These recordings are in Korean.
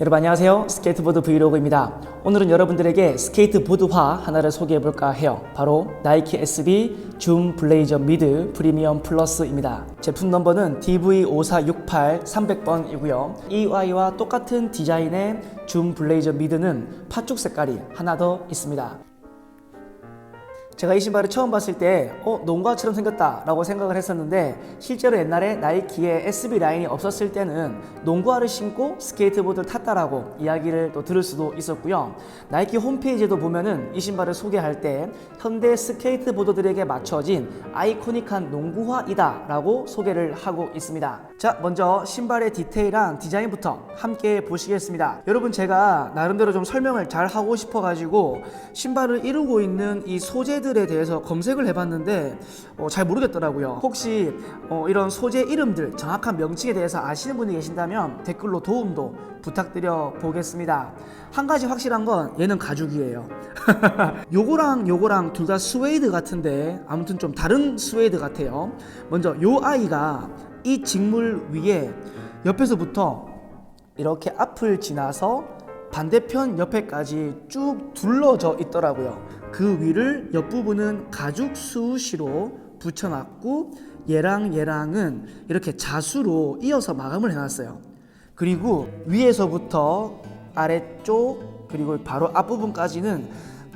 여러분 안녕하세요. 스케이트보드 브이로그입니다. 오늘은 여러분들에게 스케이트보드화 하나를 소개해 볼까 해요. 바로 나이키 SB 줌 블레이저 미드 프리미엄 플러스입니다. 제품 넘버는 DV5468 300번이고요. EY와 똑같은 디자인의 줌 블레이저 미드는 팥죽 색깔이 하나 더 있습니다. 제가 이 신발을 처음 봤을 때, 어, 농구화처럼 생겼다 라고 생각을 했었는데, 실제로 옛날에 나이키의 SB 라인이 없었을 때는 농구화를 신고 스케이트보드를 탔다라고 이야기를 또 들을 수도 있었고요. 나이키 홈페이지에도 보면은 이 신발을 소개할 때, 현대 스케이트보드들에게 맞춰진 아이코닉한 농구화이다 라고 소개를 하고 있습니다. 자, 먼저 신발의 디테일한 디자인부터 함께 보시겠습니다. 여러분, 제가 나름대로 좀 설명을 잘 하고 싶어 가지고, 신발을 이루고 있는 이 소재들 에 대해서 검색을 해봤는데 어, 잘 모르겠더라고요. 혹시 어, 이런 소재 이름들 정확한 명칭에 대해서 아시는 분이 계신다면 댓글로 도움도 부탁드려 보겠습니다. 한 가지 확실한 건 얘는 가죽이에요. 요거랑 요거랑 둘 다 스웨이드 같은데 아무튼 좀 다른 스웨이드 같아요. 먼저 요 아이가 이 직물 위에 옆에서부터 이렇게 앞을 지나서 반대편 옆에까지 쭉 둘러져 있더라고요. 그 위를 옆부분은 가죽 수시로 붙여놨고 얘랑 얘랑은 이렇게 자수로 이어서 마감을 해놨어요. 그리고 위에서부터 아래쪽 그리고 바로 앞부분까지는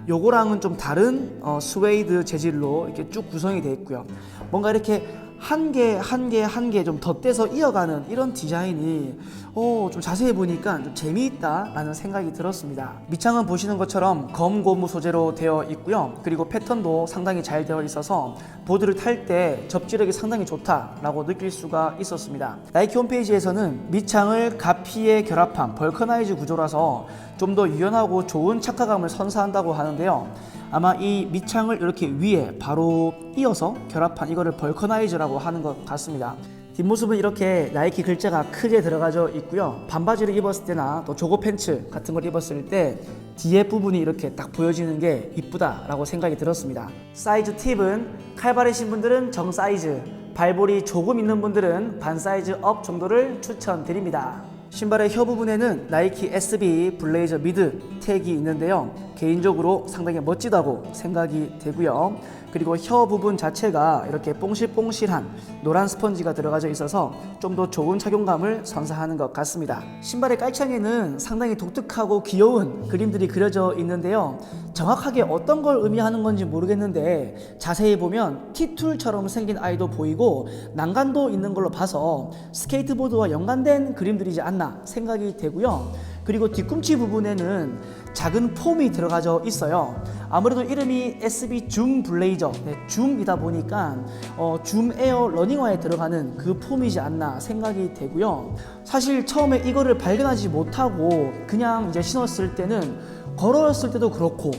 요거랑은 좀 다른 어, 스웨이드 재질로 이렇게 쭉 구성이 되어 있고요. 뭔가 이렇게 한 개 한 개 한 개 좀 덧대서 이어가는 이런 디자인이 어, 좀 자세히 보니까 좀 재미있다라는 생각이 들었습니다. 밑창은 보시는 것처럼 검 고무 소재로 되어 있고요. 그리고 패턴도 상당히 잘 되어 있어서 보드를 탈 때 접지력이 상당히 좋다라고 느낄 수가 있었습니다. 나이키 홈페이지에서는 밑창을 가피에 결합한 벌커나이즈 구조라서 좀 더 유연하고 좋은 착화감을 선사한다고 하는데요. 아마 이 밑창을 이렇게 위에 바로 이어서 결합한 이거를 벌커나이즈라 고 하는 것 같습니다. 뒷모습은 이렇게 나이키 글자가 크게 들어가져 있고요. 반바지를 입었을 때나 또 조거 팬츠 같은 걸 입었을 때 뒤에 부분이 이렇게 딱 보여지는 게 이쁘다라고 생각이 들었습니다. 사이즈 팁은 칼바르신 분들은 정 사이즈, 발볼이 조금 있는 분들은 반 사이즈 업 정도를 추천드립니다. 신발의 혀 부분에는 나이키 SB 블레이저 미드 태기 있는데요. 개인적으로 상당히 멋지다고 생각이 되고요. 그리고 혀 부분 자체가 이렇게 뽕실뽕실한 노란 스펀지가 들어가져 있어서 좀 더 좋은 착용감을 선사하는 것 같습니다. 신발의 깔창에는 상당히 독특하고 귀여운 그림들이 그려져 있는데요. 정확하게 어떤 걸 의미하는 건지 모르겠는데 자세히 보면 티툴처럼 생긴 아이도 보이고 난간도 있는 걸로 봐서 스케이트보드와 연관된 그림들이지 않나 생각이 되고요. 그리고 뒤꿈치 부분에는 작은 폼이 들어가져 있어요. 아무래도 이름이 SB 줌 블레이저, 네, 줌이다 보니까 어, 줌 에어 러닝화에 들어가는 그 폼이지 않나 생각이 되고요. 사실 처음에 이거를 발견하지 못하고 그냥 이제 신었을 때는 걸었을 때도 그렇고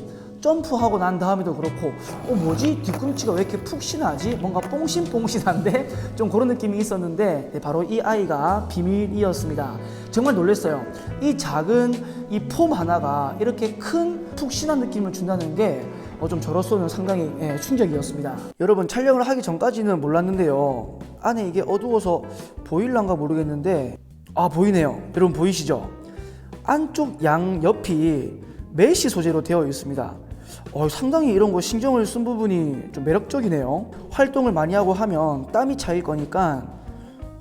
점프하고 난 다음에도 그렇고 어 뭐지? 뒤꿈치가 왜 이렇게 푹신하지? 뭔가 뽕신뽕신한데? 좀 그런 느낌이 있었는데 네, 바로 이 아이가 비밀이었습니다. 정말 놀랐어요. 이 작은 이 폼 하나가 이렇게 큰 푹신한 느낌을 준다는 게 어, 좀 저로서는 상당히 예, 충격이었습니다. 여러분 촬영을 하기 전까지는 몰랐는데요. 안에 이게 어두워서 보일란가 모르겠는데 아 보이네요. 여러분 보이시죠? 안쪽 양 옆이 메쉬 소재로 되어 있습니다. 어, 상당히 이런 거 신경을 쓴 부분이 좀 매력적이네요. 활동을 많이 하고 하면 땀이 차일 거니까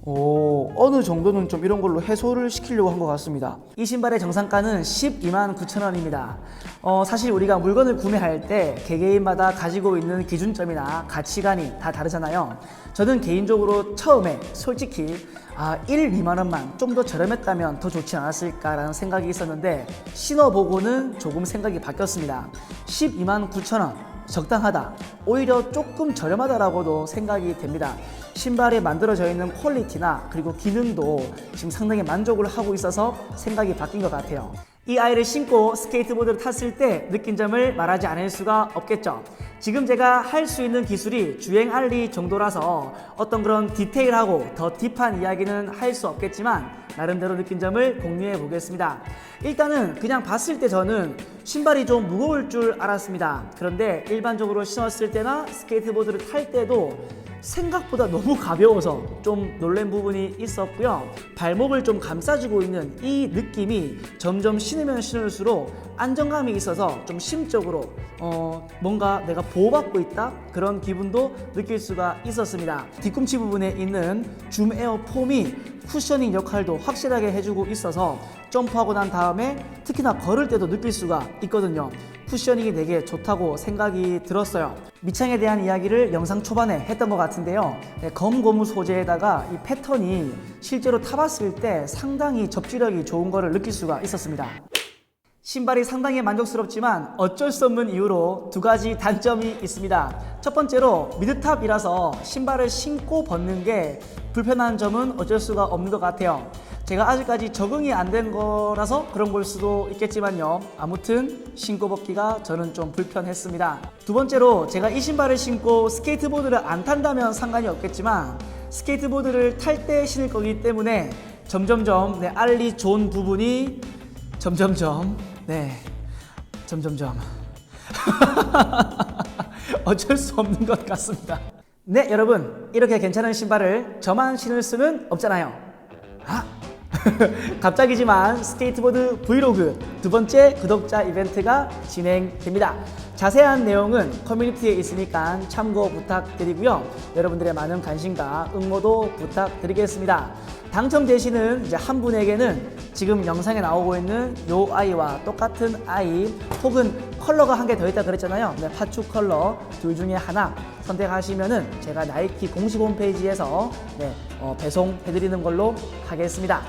어, 어느 정도는 좀 이런 걸로 해소를 시키려고 한 것 같습니다. 이 신발의 정상가는 12만 9천 원입니다. 어, 사실 우리가 물건을 구매할 때 개개인마다 가지고 있는 기준점이나 가치관이 다 다르잖아요. 저는 개인적으로 처음에 솔직히 아, 1, 2만 원만 좀 더 저렴했다면 더 좋지 않았을까라는 생각이 있었는데 신어보고는 조금 생각이 바뀌었습니다. 12만 9천 원 적당하다. 오히려 조금 저렴하다라고도 생각이 됩니다. 신발에 만들어져 있는 퀄리티나 그리고 기능도 지금 상당히 만족을 하고 있어서 생각이 바뀐 것 같아요. 이 아이를 신고 스케이트보드를 탔을 때 느낀 점을 말하지 않을 수가 없겠죠. 지금 제가 할 수 있는 기술이 주행 알리 정도라서 어떤 그런 디테일하고 더 딥한 이야기는 할 수 없겠지만 나름대로 느낀 점을 공유해 보겠습니다. 일단은 그냥 봤을 때 저는 신발이 좀 무거울 줄 알았습니다. 그런데 일반적으로 신었을 때나 스케이트보드를 탈 때도 생각보다 너무 가벼워서 좀 놀란 부분이 있었고요. 발목을 좀 감싸주고 있는 이 느낌이 점점 신으면 신을수록 안정감이 있어서 좀 심적으로 어, 뭔가 내가 보호받고 있다 그런 기분도 느낄 수가 있었습니다. 뒤꿈치 부분에 있는 줌 에어 폼이 쿠셔닝 역할도 확실하게 해주고 있어서 점프하고 난 다음에 특히나 걸을 때도 느낄 수가 있거든요. 쿠셔닝이 되게 좋다고 생각이 들었어요. 밑창에 대한 이야기를 영상 초반에 했던 것 같은데요. 네, 검고무 소재에다가 이 패턴이 실제로 타봤을 때 상당히 접지력이 좋은 거를 느낄 수가 있었습니다. 신발이 상당히 만족스럽지만 어쩔 수 없는 이유로 두 가지 단점이 있습니다. 첫 번째로 미드탑이라서 신발을 신고 벗는 게 불편한 점은 어쩔 수가 없는 것 같아요. 제가 아직까지 적응이 안 된 거라서 그런 걸 수도 있겠지만요. 아무튼 신고 벗기가 저는 좀 불편했습니다. 두 번째로 제가 이 신발을 신고 스케이트보드를 안 탄다면 상관이 없겠지만 스케이트보드를 탈 때 신을 거기 때문에 점점점 내 알리 좋은 부분이 점점점 네 점점점 어쩔 수 없는 것 같습니다. 네 여러분 이렇게 괜찮은 신발을 저만 신을 수는 없잖아요. 아 갑자기지만 스케이트보드 브이로그 두 번째 구독자 이벤트가 진행됩니다. 자세한 내용은 커뮤니티에 있으니까 참고 부탁드리고요. 여러분들의 많은 관심과 응모도 부탁드리겠습니다. 당첨되시는 이제 한 분에게는 지금 영상에 나오고 있는 요 아이와 똑같은 아이 혹은 컬러가 한 개 더 있다 그랬잖아요. 네, 파츠 컬러 둘 중에 하나 선택하시면은 제가 나이키 공식 홈페이지에서 네, 어, 배송해드리는 걸로 하겠습니다.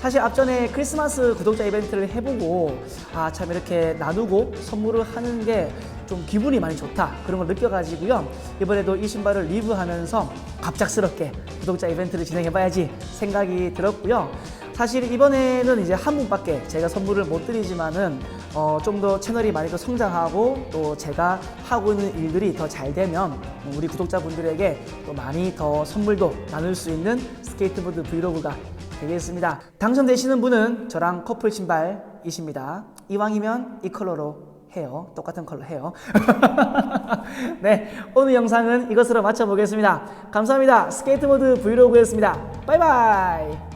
사실 앞전에 크리스마스 구독자 이벤트를 해보고 아 참 이렇게 나누고 선물을 하는 게 좀 기분이 많이 좋다. 그런 걸 느껴가지고요. 이번에도 이 신발을 리뷰하면서 갑작스럽게 구독자 이벤트를 진행해봐야지 생각이 들었고요. 사실 이번에는 이제 한 분밖에 제가 선물을 못 드리지만은 어, 좀 더 채널이 많이 더 성장하고 또 제가 하고 있는 일들이 더 잘 되면 우리 구독자분들에게 또 많이 더 선물도 나눌 수 있는 스케이트보드 브이로그가 되겠습니다. 당첨되시는 분은 저랑 커플 신발이십니다. 이왕이면 이 컬러로 해요. 똑같은 컬러 해요. 네, 오늘 영상은 이것으로 마쳐보겠습니다. 감사합니다. 스케이트보드 브이로그였습니다. 바이바이.